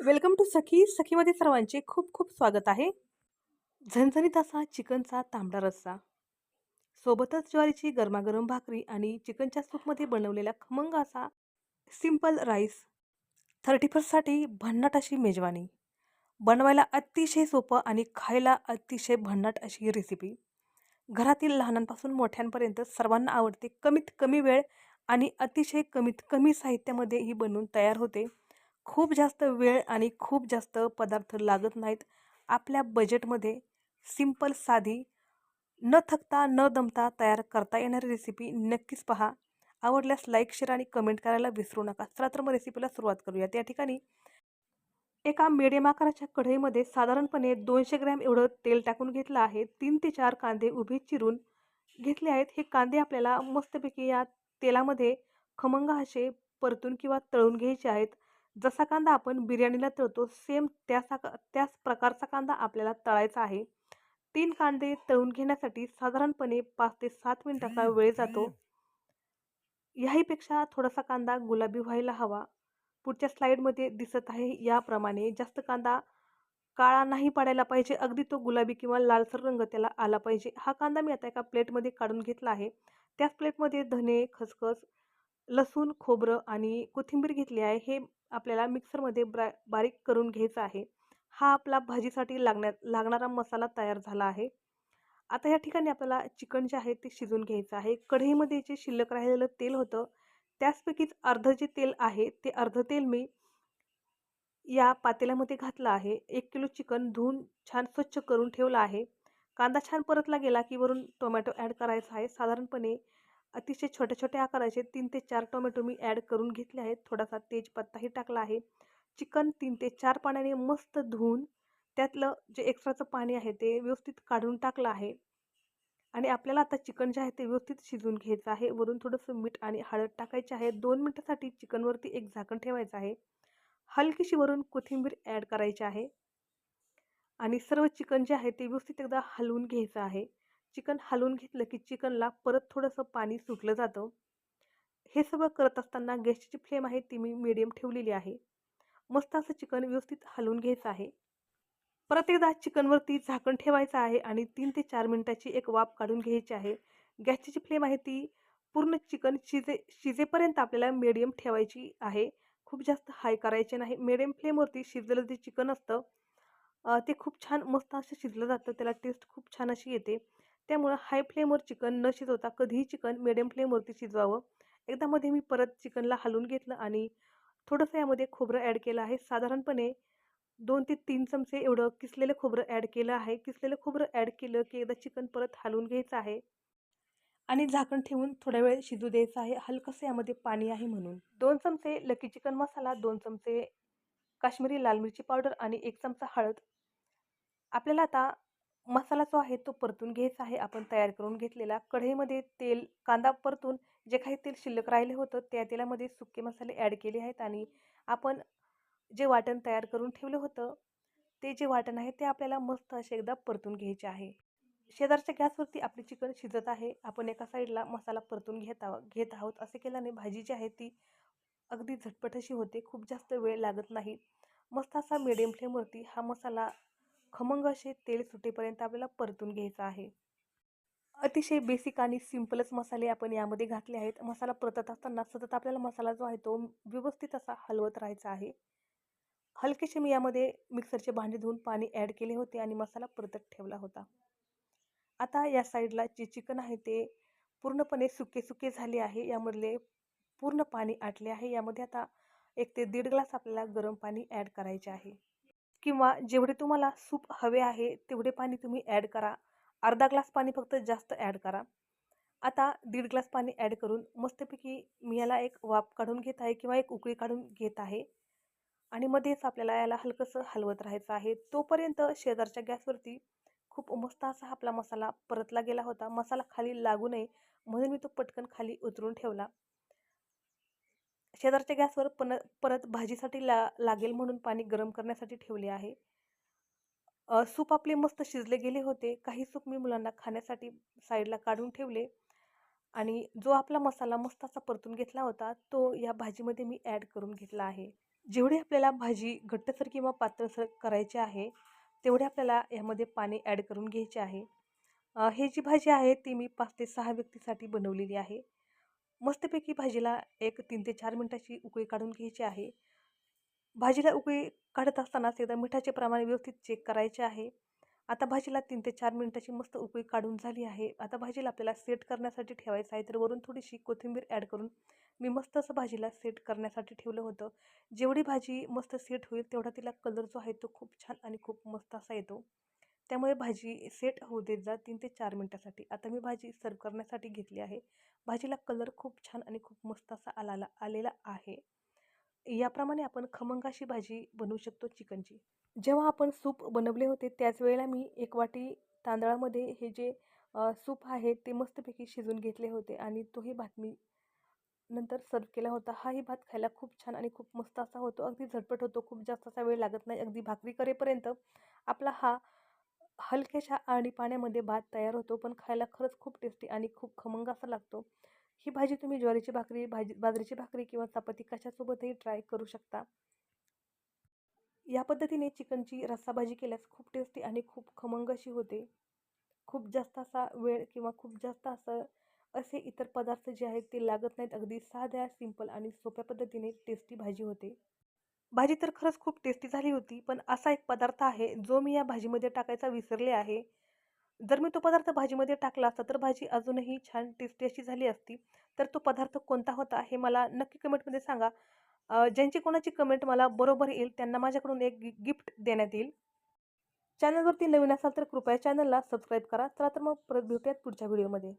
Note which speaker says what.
Speaker 1: Welcome to सखी. सखीमध्ये सर्वांचे खूप खूप स्वागत आहे. झणझणीत असा चिकनचा तांबडा रस्सा. सोबतच ज्वारीची गरमागरम भाकरी आणि चिकनच्या सूपमध्ये बनवलेला खमंग असा सिंपल राईस थर्टी फर्स्टसाठी भन्नाट अशी मेजवानी. बनवायला अतिशय सोपं आणि खायला अतिशय भन्नाट अशी रेसिपी घरातील लहानांपासून मोठ्यांपर्यंत सर्वांना आवडते कमीत कमी वेळ आणि अतिशय कमीत कमी साहित्यामध्ये ही बनवून तयार होते. खूप जास्त वेळ आणि खूप जास्त पदार्थ लागत नाहीत. आपल्या बजेटमध्ये सिंपल साधी न थकता न दमता तयार करता येणारी रेसिपी नक्कीच पहा. आवडल्यास लाईक शेअर आणि कमेंट करायला विसरू नका. चला तर मग रेसिपीला सुरुवात करूया त्या ठिकाणी एका मेडियम आकाराच्या कढईमध्ये साधारणपणे दोनशे ग्रॅम एवढं तेल टाकून घेतलं आहे. तीन ते चार कांदे उभे चिरून घेतले आहेत. हे कांदे आपल्याला मस्तपैकी या तेलामध्ये खमंग असे परतून किंवा तळून घ्यायचे आहेत. जसा कांदा आपण बिर्याणीला तळतो सेम त्याचा त्याच प्रकारचा कांदा आपल्याला तळायचा आहे. तीन कांदे तळून घेण्यासाठी साधारणपणे पाच ते सात मिनिटाचा वेळ जातो. याहीपेक्षा थोडासा कांदा गुलाबी व्हायला हवा. पुढच्या स्लाईडमध्ये दिसत आहे याप्रमाणे जास्त कांदा काळा नाही पडायला पाहिजे अगदी तो गुलाबी किंवा लालसर रंग त्याला आला पाहिजे. हा कांदा मी आता एका प्लेटमध्ये काढून घेतला आहे. त्याच प्लेटमध्ये धने खसखस लसूण खोबरं आणि कोथिंबीर घेतली आहे. हे आपल्याला मिक्सरमध्ये ब्रा बारीक करून घ्यायचा आहे. हा आपला भाजीसाठी लागण्यात लागणारा मसाला तयार झाला आहे. आता या ठिकाणी आपल्याला चिकन जे आहे ते शिजून घ्यायचं आहे. कढईमध्ये जे शिल्लक राहिलेलं तेल होतं त्याचपैकीच अर्ध जे तेल आहे ते अर्ध तेल मी या पातेल्यामध्ये घातलं आहे. एक किलो चिकन धुवून छान स्वच्छ करून ठेवलं आहे. कांदा छान परतला गेला की वरून टोमॅटो ॲड करायचा आहे. साधारणपणे अतिशय छोट्या छोट्या आकाराचे तीन ते चार टोमॅटो मी ॲड करून घेतले आहेत. थोडासा तेजपत्ताही टाकला आहे. चिकन तीन ते चार पाण्याने मस्त धुवून त्यातलं जे एक्स्ट्राचं पाणी आहे ते व्यवस्थित काढून टाकलं आहे. आणि आपल्याला आता चिकन जे आहे ते व्यवस्थित शिजवून घ्यायचं आहे. वरून थोडंसं मीठ आणि हळद टाकायचे आहे. दोन मिनटासाठी चिकनवरती एक झाकण ठेवायचं आहे. हलकीशी वरून कोथिंबीर ॲड करायची आहे. आणि सर्व चिकन जे आहे ते व्यवस्थित एकदा हलवून घ्यायचं आहे. चिकन हलवून घेतलं की चिकनला परत थोडंसं पाणी सुटलं जातं. हे सगळं करत असताना गॅसची जी फ्लेम आहे ती मी मिडियम ठेवलेली आहे. मस्त असं चिकन व्यवस्थित हलवून घ्यायचं आहे. परत एकदा चिकनवरती झाकण ठेवायचं आहे आणि तीन ते चार मिनटाची एक वाफ काढून घ्यायची आहे. गॅसची जी फ्लेम आहे ती पूर्ण चिकन शिजे शिजेपर्यंत आपल्याला मिडियम ठेवायची आहे. खूप जास्त हाय करायचे नाही. मिडियम फ्लेमवरती शिजलेलं जे चिकन असतं ते खूप छान मस्त असं शिजलं जातं. त्याला टेस्ट खूप छान अशी येते. त्यामुळं हाय फ्लेमवर चिकन न शिजवता कधीही चिकन मिडियम फ्लेमवरती शिजवावं. एकदा मध्ये मी परत चिकनला हलवून घेतलं आणि थोडंसं यामध्ये खोबरं ॲड केलं आहे. साधारणपणे दोन ते तीन चमचे एवढं किसलेलं खोबरं ॲड केलं आहे. किसलेलं खोबरं ॲड केलं की एकदा चिकन परत हलवून घ्यायचं आहे. आणि झाकण ठेवून थोड्या वेळ शिजू द्यायचं आहे. हलकंसं यामध्ये पाणी आहे म्हणून. दोन चमचे लकी चिकन मसाला दोन चमचे काश्मीरी लाल मिरची पावडर आणि एक चमचा हळद. आपल्याला आता मसाला जो आहे तो परतून घ्यायचा आहे. आपण तयार करून घेतलेला कढईमध्ये तेल कांदा परतून जे काही तेल शिल्लक राहिले होतं त्या तेलामध्ये सुके मसाले ॲड केले आहेत आणि आपण जे वाटण तयार करून ठेवलं होतं ते जे वाटण आहे ते आपल्याला मस्त असे एकदा परतून घ्यायचे आहे. शेजारच्या गॅसवरती आपली चिकन शिजत आहे. आपण एका साईडला मसाला परतून घेत आहो घेत आहोत. असे केल्याने भाजी जी आहे ती अगदी झटपट अशी होते. खूप जास्त वेळ लागत नाही. मस्त असा मिडियम फ्लेमवरती हा मसाला खमंग असे तेल सुटेपर्यंत आपल्याला परतून घ्यायचं आहे. अतिशय बेसिक आणि सिम्पलच मसाले आपण यामध्ये घातले आहेत. मसाला परतत असताना सतत आपल्याला मसाला जो आहे तो व्यवस्थित असा हलवत राहायचा आहे. हलकेसे मी यामध्ये मिक्सरचे भांडे धुवून पाणी ॲड केले होते आणि मसाला परतत ठेवला होता. आता या साईडला जे चिकन आहे ते पूर्णपणे सुके सुके झाले आहे. यामधले पूर्ण पाणी आटले आहे. यामध्ये आता एक ते दीड ग्लास आपल्याला गरम पाणी ॲड करायचे आहे. किंवा जेवढे तुम्हाला सूप हवे आहे तेवढे पाणी तुम्ही ॲड करा. अर्धा ग्लास पाणी फक्त जास्त ॲड करा. आता दीड ग्लास पाणी ॲड करून मस्तपैकी मी याला एक वाफ काढून घेत आहे किंवा एक उकळी काढून घेत आहे. आणि मध्येच आपल्याला याला हलकंसं हलवत राहायचं आहे. तोपर्यंत शेजारच्या गॅसवरती खूप मस्त असा आपला मसाला परतला गेला होता. मसाला खाली लागू नये म्हणून मी तो पटकन खाली उतरून ठेवला. शेजारच्या गॅसवर पण परत भाजीसाठी ला लागेल म्हणून पाणी गरम करण्यासाठी ठेवले आहे. सूप आपले मस्त शिजले गेले होते. काही सूप मी मुलांना खाण्यासाठी साईडला काढून ठेवले. आणि जो आपला मसाला मस्त असा परतून घेतला होता तो या भाजीमध्ये मी ॲड करून घेतला आहे. जेवढी आपल्याला भाजी घट्टसर किंवा पातळसर करायची आहे तेवढे आपल्याला यामध्ये पाणी ॲड करून घ्यायचे आहे. हे जी भाजी आहे ती मी पाच ते सहा व्यक्तीसाठी बनवलेली आहे. मस्तपैकी भाजीला एक तीन ते चार मिनटाची उकळी काढून घ्यायची आहे. भाजीला उकळी काढत असतानाच एकदा मिठाचे प्रमाण व्यवस्थित चेक करायचे आहे. आता भाजीला तीन ते चार मिनटाची मस्त उकळी काढून झाली आहे. आता भाजीला आपल्याला सेट करण्यासाठी ठेवायचं आहे तर वरून थोडीशी कोथिंबीर ॲड करून मी मस्त असं भाजीला सेट करण्यासाठी ठेवलं होतं. जेवढी भाजी मस्त सेट होईल तेवढा तिला कलर जो आहे तो खूप छान आणि खूप मस्त असा येतो. त्यामुळे भाजी सेट होऊ देत जा तीन ते चार मिनटासाठी. आता मी भाजी सर्व करण्यासाठी घेतली आहे. भाजीला कलर खूप छान आणि खूप मस्त असा आलाला आलेला आहे. याप्रमाणे आपण खमंगाशी भाजी बनवू शकतो चिकनची. जेव्हा आपण सूप बनवले होते त्याच वेळेला मी एक वाटी तांदळामध्ये हे जे सूप आहे ते मस्तपैकी शिजून घेतले होते आणि तोही भात मी नंतर सर्व केला होता. हाही भात खायला खूप छान आणि खूप मस्त असा होतो. अगदी झटपट होतो. खूप जास्त असा वेळ लागत नाही. अगदी भाकरी करेपर्यंत आपला हा हलक्याशा आणि पाण्यामध्ये भात तयार होतो पण खायला खरंच खूप टेस्टी आणि खूप खमंग असा लागतो. ही भाजी तुम्ही ज्वारीची भाकरी भाजी बाजरीची भाकरी किंवा चपाती कशासोबतही ट्राय करू शकता. या पद्धतीने चिकनची रस्साभाजी केल्यास खूप टेस्टी आणि खूप खमंग अशी होते. खूप जास्त असा वेळ किंवा खूप जास्त असं असे इतर पदार्थ जे आहेत ते लागत नाहीत. अगदी साध्या सिंपल आणि सोप्या पद्धतीने टेस्टी भाजी होते. भाजी तर खरंच खूप टेस्टी झाली होती पण असा एक पदार्थ आहे जो मी या भाजीमध्ये टाकायचा विसरले आहे. जर मी तो पदार्थ भाजीमध्ये टाकला असता तर भाजी अजूनही छान टेस्टी अशी झाली असती. तर तो पदार्थ कोणता होता हे मला नक्की कमेंटमध्ये सांगा. ज्यांची कोणाची कमेंट मला बरोबर येईल त्यांना माझ्याकडून एक गिफ्ट देण्यात येईल. चॅनलवरती नवीन असाल तर कृपया चॅनलला सबस्क्राईब करा. चला तर मग परत भेटूयात पुढच्या व्हिडिओमध्ये